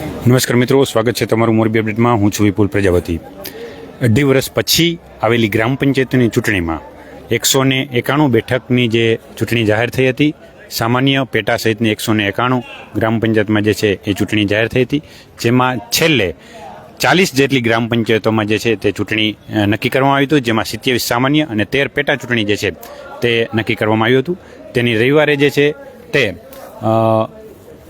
નમસ્કાર મિત્રો, સ્વાગત છે તમારું મોરબી અપડેટમાં. હું છું વિપુલ પ્રજાપતિ. અઢી વર્ષ પછી આવેલી ગ્રામ પંચાયતની ચૂંટણીમાં એકસો ને એકાણું બેઠકની જે ચૂંટણી જાહેર થઈ હતી, સામાન્ય પેટા સહિતની એકસો ને એકાણું ગ્રામ પંચાયતમાં જે છે એ ચૂંટણી જાહેર થઈ હતી, જેમાં છેલ્લે ચાલીસ જેટલી ગ્રામ પંચાયતોમાં જે છે તે ચૂંટણી નક્કી કરવામાં આવ્યું હતું, જેમાં સિત્યાવીસ સામાન્ય અને તેર પેટા ચૂંટણી જે છે તે નક્કી કરવામાં આવ્યું હતું. તેની રવિવારે જે છે તે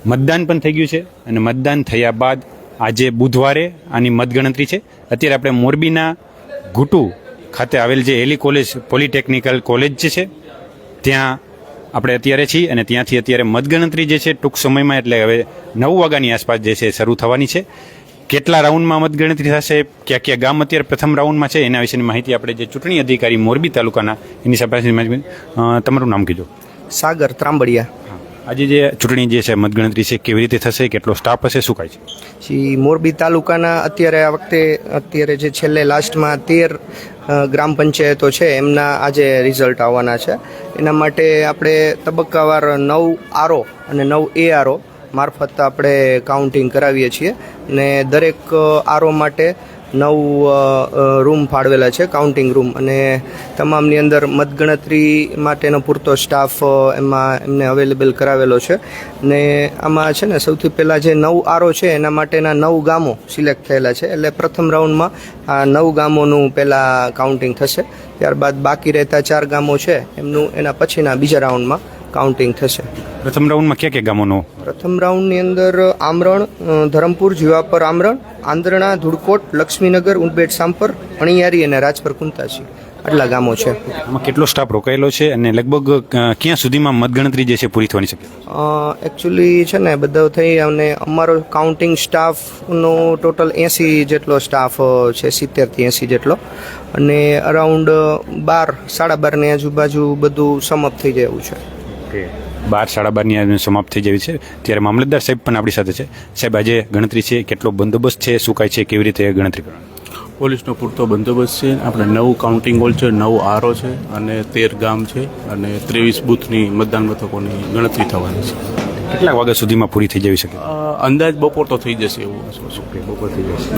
મતદાન પણ થઈ ગયું છે અને મતદાન થયા બાદ આજે બુધવારે આની મતગણતરી છે. અત્યારે આપણે મોરબીના ઘૂંટુ ખાતે આવેલ જે એલી કોલેજ પોલિટેકનિકલ કોલેજ જે છે, ત્યાં આપણે અત્યારે છીએ અને ત્યાંથી અત્યારે મતગણતરી જે છે ટૂંક સમયમાં, એટલે હવે નવ વાગ્યાની આસપાસ જે છે શરૂ થવાની છે. કેટલા રાઉન્ડમાં મતગણતરી થશે, ક્યાં ક્યાં ગામ અત્યારે પ્રથમ રાઉન્ડમાં છે, એના વિશેની માહિતી આપણે જે ચૂંટણી અધિકારી મોરબી તાલુકાના એની માહિતી તમારું નામ કીધું. સાગર ત્રાંબડિયા. આજે જે ચૂંટણી જે છે, મતગણતરી છે, કેવી રીતે થશે, કેટલો સ્ટાફ હશે, શું કાંઈ છે? જી મોરબી તાલુકાના અત્યારે આ વખતે, અત્યારે જે છેલ્લે લાસ્ટમાં તેર ગ્રામ પંચાયતો છે, એમના આજે રિઝલ્ટ આવવાના છે. એના માટે આપણે તબક્કાવાર નવ આરો અને નવ એ આરો મારફત આપણે કાઉન્ટિંગ કરાવીએ છીએ. ને દરેક આરો માટે નવ રૂમ ફાળવેલા છે કાઉન્ટિંગ રૂમ અને તમામની અંદર મતગણતરી માટેનો પૂરતો સ્ટાફ એમાં એમને અવેલેબલ કરાવેલો છે. ને આમાં છે ને સૌથી પહેલાં જે નવ આરો છે, એના માટેના નવ ગામો સિલેક્ટ થયેલા છે. એટલે પ્રથમ રાઉન્ડમાં આ નવ ગામોનું પહેલાં કાઉન્ટિંગ થશે. ત્યારબાદ બાકી રહેતા ચાર ગામો છે, એમનું એના પછીના બીજા રાઉન્ડમાં કાઉન્ટિંગ થશે. પ્રથમ રાઉન્ડમાં ક્યાં કયા ગામોનો? પ્રથમ રાઉન્ડની અંદર આમરણ ધરમપુર જીવાપર આમરણ આંદ્રણા ધુડકોટ લક્ષ્મીનગર ઉંબેટ સાંપર અણિયારી અને રાજપર કુંતાસી આટલા ગામો છે. આમાં કેટલો સ્ટાફ રોકાયેલો છે અને લગભગ ક્યાં સુધીમાં મતગણતરી જે છે પૂરી થવાની શકે એકચ્યુઅલી છે ને બધા થઈ અને અમારો કાઉન્ટિંગ સ્ટાફનો ટોટલ એંસી જેટલો સ્ટાફ છે સિત્તેરથી એંસી જેટલો. અને અરાઉન્ડ બાર સાડા બારની આજુબાજુ બધું સમઅપ થઈ જાય એવું છે. બાર સાડા બારની આજુ સમાપ્ત થઈ જવી છે. ત્યારે મામલતદાર સાહેબ પણ આપણી સાથે છે. સાહેબ આજે ગણતરી છે. કેટલો બંદોબસ્ત છે? શું કાંઈ છે? કેવી રીતે ગણતરી કરવાની? પોલીસનો પૂરતો બંદોબસ્ત છે. આપણે નવું કાઉન્ટિંગ હોલ છે નવ આરો છે અને તેર ગામ છે અને ત્રેવીસ બૂથની મતદાન મથકોની ગણતરી થવાની છે. કેટલા વાગ્યા સુધીમાં પૂરી થઈ જવી શકે? અંદાજ બપોર તો થઈ જશે એવું. બપોર થઈ જશે.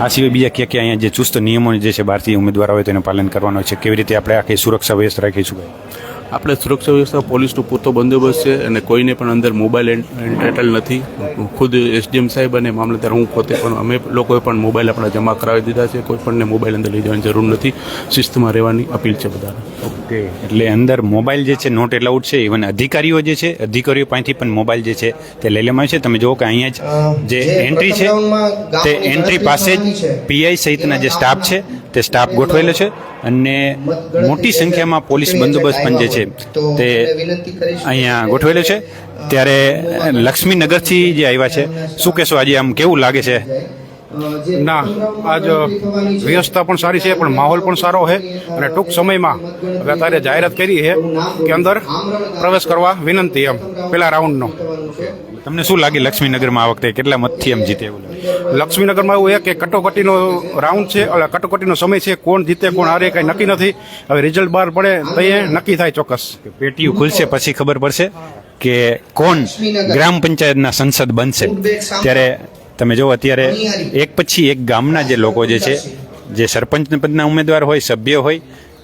આ સિવાય બીજા ક્યાં ક્યાં અહીંયા જે ચુસ્ત નિયમો જે છે બહારથી ઉમેદવાર હોય તેનું પાલન કરવાનું છે. કેવી રીતે આપણે આખી સુરક્ષા વ્યવસ્થા રાખીશું? આપણે સુરક્ષા વ્યવસ્થા પોલીસનો પૂરતો બંદોબસ્ત છે અને કોઈને પણ અંદર મોબાઈલ એન્ટેટલ નથી. ખુદ એસડીએમ સાહેબ અને મામલતદાર હું પોતે પણ અમે લોકોએ પણ મોબાઈલ આપણા જમા કરાવી દીધા છે. કોઈ પણને મોબાઈલ અંદર લઈ જવાની જરૂર નથી. શિસ્તમાં રહેવાની અપીલ છે બધાને. ઓકે. એટલે અંદર મોબાઈલ જે છે નોટ એલાઉડ છે. ઇવન અધિકારીઓ જે છે અધિકારીઓ પાસેથી પણ મોબાઈલ જે છે તે લઈ લેવામાં છે તમે જુઓ કે અહીંયા જ જે એન્ટ્રી છે તે એન્ટ્રી પાસે જ પીઆઈ સહિતના જે સ્ટાફ છે તે સ્ટાફ ગોઠવેલો છે. અને મોટી સંખ્યામાં પોલીસ બંદોબસ્ત પણ જે છે તે અહીંયા ગોઠવેલું છે. ત્યારે લક્ષ્મીનગરથી જે આવ્યા છે શું કહેશો આજે? આમ કેવું લાગે છે? ના આજ વ્યવસ્થા પણ સારી છે પણ માહોલ પણ સારો છે અને ટૂંક સમયમાં હવે અત્યારે જાહેરાત કરી છે કે અંદર પ્રવેશ કરવા વિનંતી એમ પેલા રાઉન્ડનો. તમને શું લાગે લક્ષ્મીનગરમાં આ વખતે કેટલા મતથી એમ જીતે એવું લક્ષ્મીનગરમાં એવું એ કે કટોકટીનો રાઉન્ડ છે એટલે કટોકટીનો સમય છે કોણ જીતે કોણ હારે કંઈ નક્કી નથી. હવે રિઝલ્ટ બહાર પડે તો એ નક્કી થાય ચોક્કસ. પેટીયું ખુલશે પછી ખબર પડશે કે કોણ ગ્રામ પંચાયતના સંસદ બનશે. ત્યારે તમે જો અત્યારે એક પછી એક ગામના જે લોકો જે છે જે સરપંચ પદના ઉમેદવાર હોય સભ્ય હોય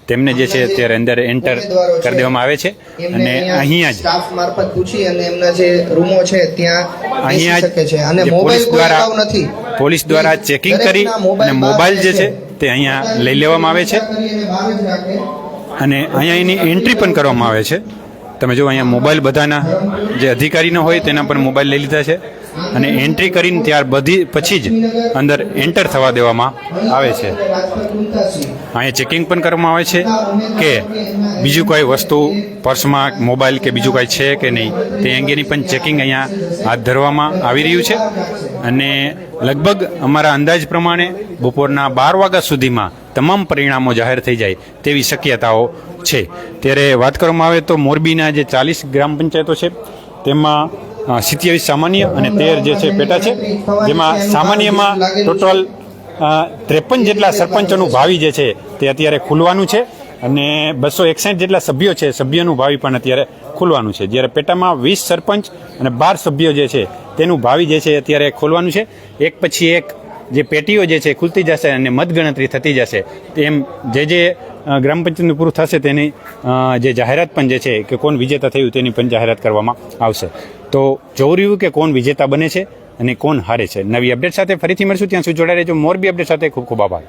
તેમને જે છે અત્યારે અંદર એન્ટર કરી દેવામાં આવે છે અને અહીંયા જ સ્ટાફ મારફત પૂછી અને એમના જે રૂમો છે ત્યાં અહીંયા શકે છે. અને મોબાઈલ પોલીસ દ્વારા નથી. પોલીસ દ્વારા ચેકિંગ કરી અને મોબાઈલ જે છે તે અહીંયા લઈ લેવામાં આવે છે. અને અહીંયા એની એન્ટ્રી પણ કરવામાં આવે છે. તમે જો અહીંયા મોબાઈલ બધાના જે અધિકારીનો હોય તેના પણ મોબાઈલ લઈ લીધા છે. અને એન્ટ્રી કરીને ત્યાર બધી પછી જ અંદર એન્ટર થવા દેવામાં આવે છે. અહીંયા ચેકિંગ પણ કરવામાં આવે છે કે બીજું કોઈ વસ્તુ પર્સમાં મોબાઈલ કે બીજું કાંઈ છે કે નહીં, તે અંગેની પણ ચેકિંગ અહીંયા હાથ ધરવામાં આવી રહ્યું છે. અને લગભગ અમારા અંદાજ પ્રમાણે બપોરના બાર વાગ્યા સુધીમાં તમામ પરિણામો જાહેર થઈ જાય તેવી શક્યતાઓ છે. ત્યારે વાત કરવામાં આવે તો મોરબીના જે ચાલીસ ગ્રામ પંચાયતો છે, તેમાં સિત્યાવીસ સામાન્ય અને તેર જે છે પેટા છે, જેમાં સામાન્યમાં ટોટલ ત્રેપન જેટલા સરપંચોનું ભાવિ જે છે તે અત્યારે ખુલવાનું છે અને બસો એકસઠ જેટલા સભ્યો છે સભ્યોનું ભાવિ પણ અત્યારે ખુલવાનું છે. જ્યારે પેટામાં વીસ સરપંચ અને બાર સભ્યો જે છે તેનું ભાવિ જે છે અત્યારે ખોલવાનું છે. એક પછી એક જે પેટીઓ જે છે ખુલતી જશે અને મતગણતરી થતી જશે, તેમ જે જે ગ્રામ પંચાયતનું પૂરું થશે તેની જે જાહેરાત પણ જે છે કે કોણ વિજેતા થયું તેની પણ જાહેરાત કરવામાં આવશે. તો જોવું રહ્યું કે કોણ વિજેતા બને છે અને કોણ હારે છે. નવી અપડેટ સાથે ફરીથી મળશું. ત્યાં સુધી જોડાઈ રહેજો. મોરબી અપડેટ સાથે ખૂબ ખૂબ આભાર.